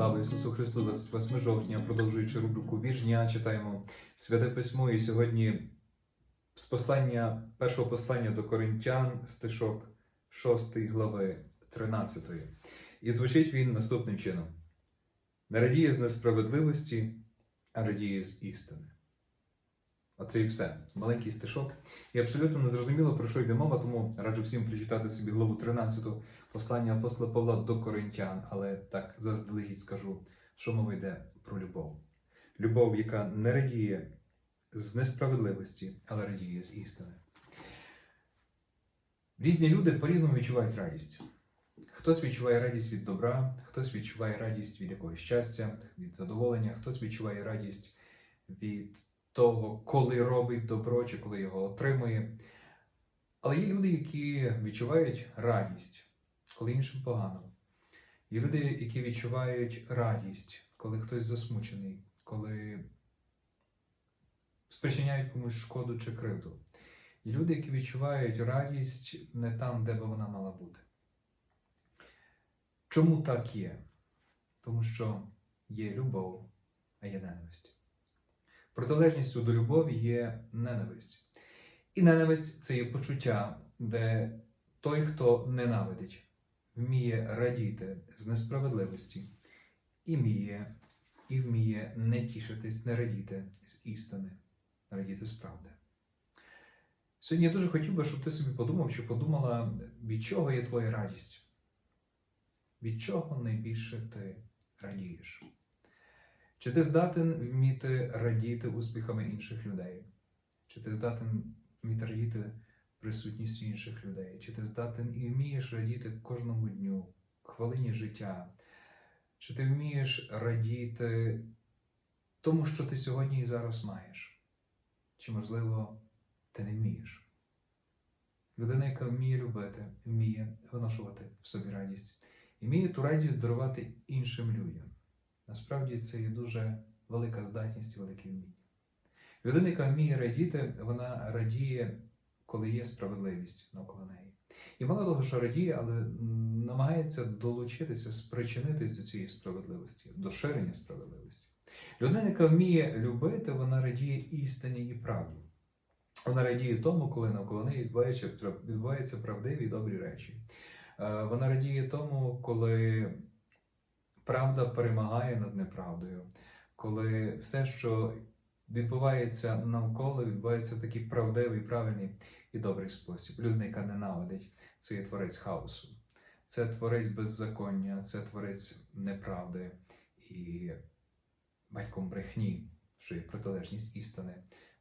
Слава Ісусу Христу, 28 жовтня, продовжуючи рубрику Вірш читаємо Святе Письмо. І сьогодні з послання, першого послання до Коринтян, стишок 6 глави 13. І звучить він наступним чином: Не радіє з несправедливості, а радіє з істини. Оце і все. Маленький стишок. І абсолютно незрозуміло, про що йде мова, тому раджу всім прочитати собі главу 13 послання апостола Павла до Коринтян, але так заздалегідь скажу, що мова йде про любов. Любов, яка не радіє з несправедливості, але радіє з істини. Різні люди по-різному відчувають радість. Хтось відчуває радість від добра, хтось відчуває радість від якогось щастя, від задоволення, хтось відчуває радість від того, коли робить добро чи коли його отримує. Але є люди, які відчувають радість, коли іншим погано. Є люди, які відчувають радість, коли хтось засмучений, коли спричиняють комусь шкоду чи кривду. Є люди, які відчувають радість не там, де би вона мала бути. Чому так є? Тому що є любов, а є ненависть. Протилежністю до любові є ненависть. І ненависть це є почуття, де той, хто ненавидить, вміє радіти з несправедливості, і вміє, і вміє не тішитись, не радіти з істини, радіти з правди. Сьогодні я дуже хотів би, щоб ти собі подумав чи подумала, від чого є твоя радість? Від чого найбільше ти радієш? Чи ти здатен вміти радіти успіхами інших людей? Чи ти здатен вміти радіти присутністю інших людей? Чи ти здатен і вмієш радіти кожному дню, хвилині життя? Чи ти вмієш радіти тому, що ти сьогодні і зараз маєш? Чи, можливо, ти не вмієш? Людина, яка вміє любити, вміє виношувати в собі радість, і вміє ту радість дарувати іншим людям. Насправді це є дуже велика здатність і велике вміння. Людина, яка вміє радіти, вона радіє, коли є справедливість навколо неї. І мало того, що радіє, але намагається долучитися, спричинитись до цієї справедливості, до ширення справедливості. Людина, яка вміє любити, вона радіє істині і правді. Вона радіє тому, коли навколо неї відбуваються, правдиві і добрі речі. Е, Вона радіє тому, коли правда перемагає над неправдою, коли все, що відбувається навколо, відбувається в такий правдивий, правильний і добрий спосіб. Людина, яка ненавидить, це є творець хаосу, це творець беззаконня, це творець неправди і батьком брехні, що є протилежність істини.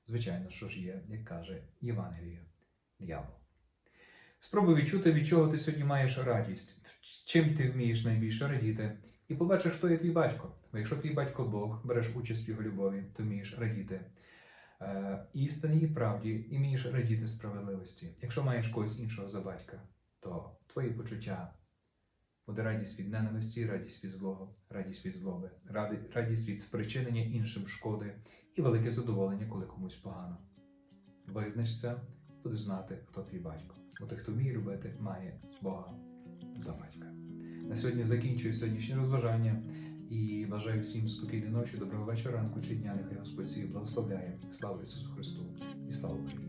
Звичайно, що ж є, як каже Євангеліє, диявол. Спробуй відчути, від чого ти сьогодні маєш радість, чим ти вмієш найбільше радіти, і побачиш, хто є твій батько. Бо якщо твій батько Бог, береш участь в його любові, то вмієш радіти е, істині і правді, і вмієш радіти справедливості. Якщо маєш когось іншого за батька, то твої почуття буде радість від ненависті, радість від злого, радість від злоби, радість від спричинення іншим шкоди і велике задоволення, коли комусь погано. Визначся, будеш знати, хто твій батько. Бо той, хто вміє любити, має Бога за батька. На сьогодні закінчую сьогоднішнє розважання і бажаю всім спокійної ночі, доброго вечора, ранку чи дня. Нехай Господь всіх благословляє. Слава Ісусу Христу і слава Україні!